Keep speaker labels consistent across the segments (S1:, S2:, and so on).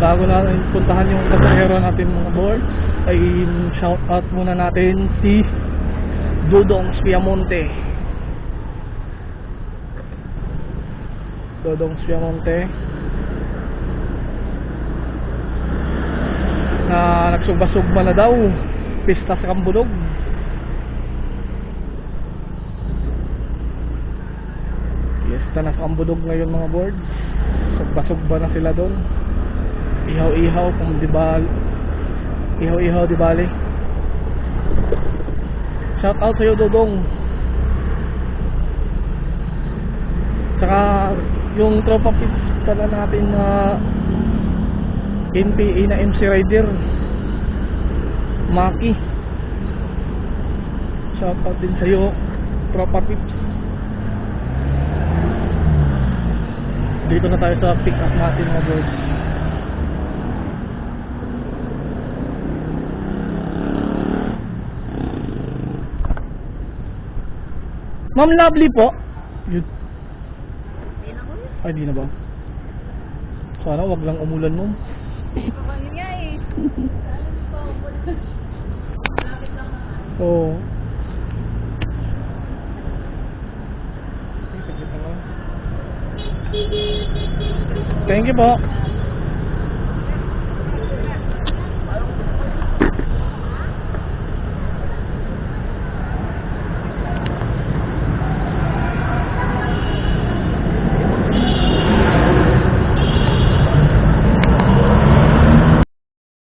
S1: Bago natin puntahan yung pasahero natin mga board, ay shout out muna natin si Dudong Spiamonte. Dudong Spiamonte. Na nagsugba-sugba na daw. Pista sa Kambulog. Na sa Kambulog ngayon mga board. Sugba-sugba na sila doon. Ihaw-ihaw kung di ba Ihaw-ihaw di bali. Shout out sa'yo Dodong. Saka yung tropa pits pala natin na NPA na MC Rider. Maki. Shout out din sa'yo tropa pits. Dito na tayo sa pick up natin mga boys. Ma'am Lovely po. Yun. Ay, di na ba? Sana wag lang umulan mo.
S2: Kapangin nga eh.
S1: Oo. Thank you po.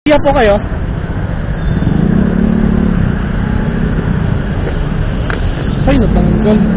S1: Iya po kayo? Ay, natanggal.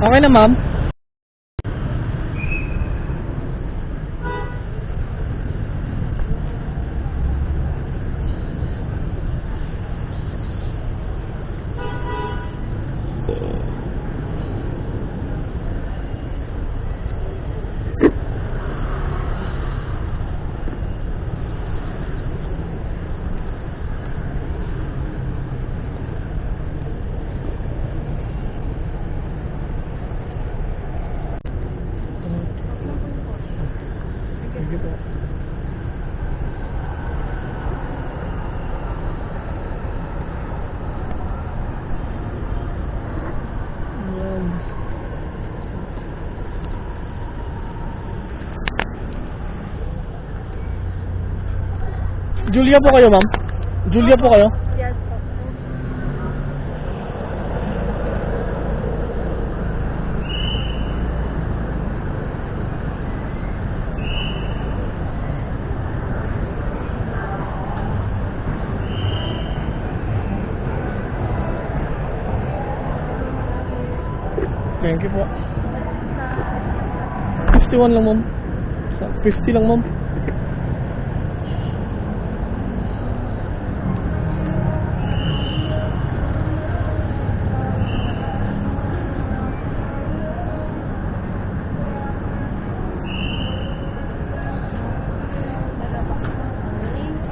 S1: Okay na, ma'am. Po. Julia po kayo, ma'am? Julia po kayo?
S2: Yes po.
S1: Thank you po. 51 lang, ma'am. Sa- 50 lang, ma'am.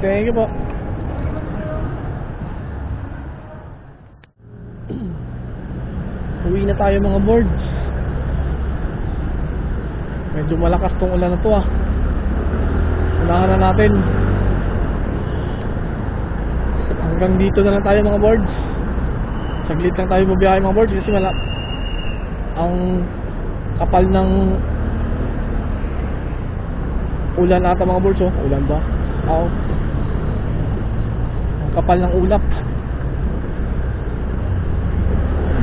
S1: Thank you po. Na tayo mga boards. Medyo malakas tong ulan na to ah. Unahan na natin. Hanggang dito na lang tayo mga boards. Saglit lang tayo mabiyahe mga boards kasi wala ang kapal ng ulan ata mga boards oh. Ulan ba? Oo. Ang kapal ng ulap.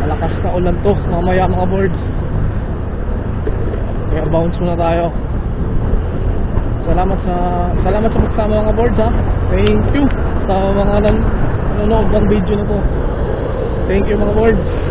S1: Malakas na ulan to mamaya mga boards. Kaya bounce muna tayo. Salamat sa salamat sa pagsama mga boards ha. Thank you sa mga nan nanonood ng video na to. Thank you mga boards.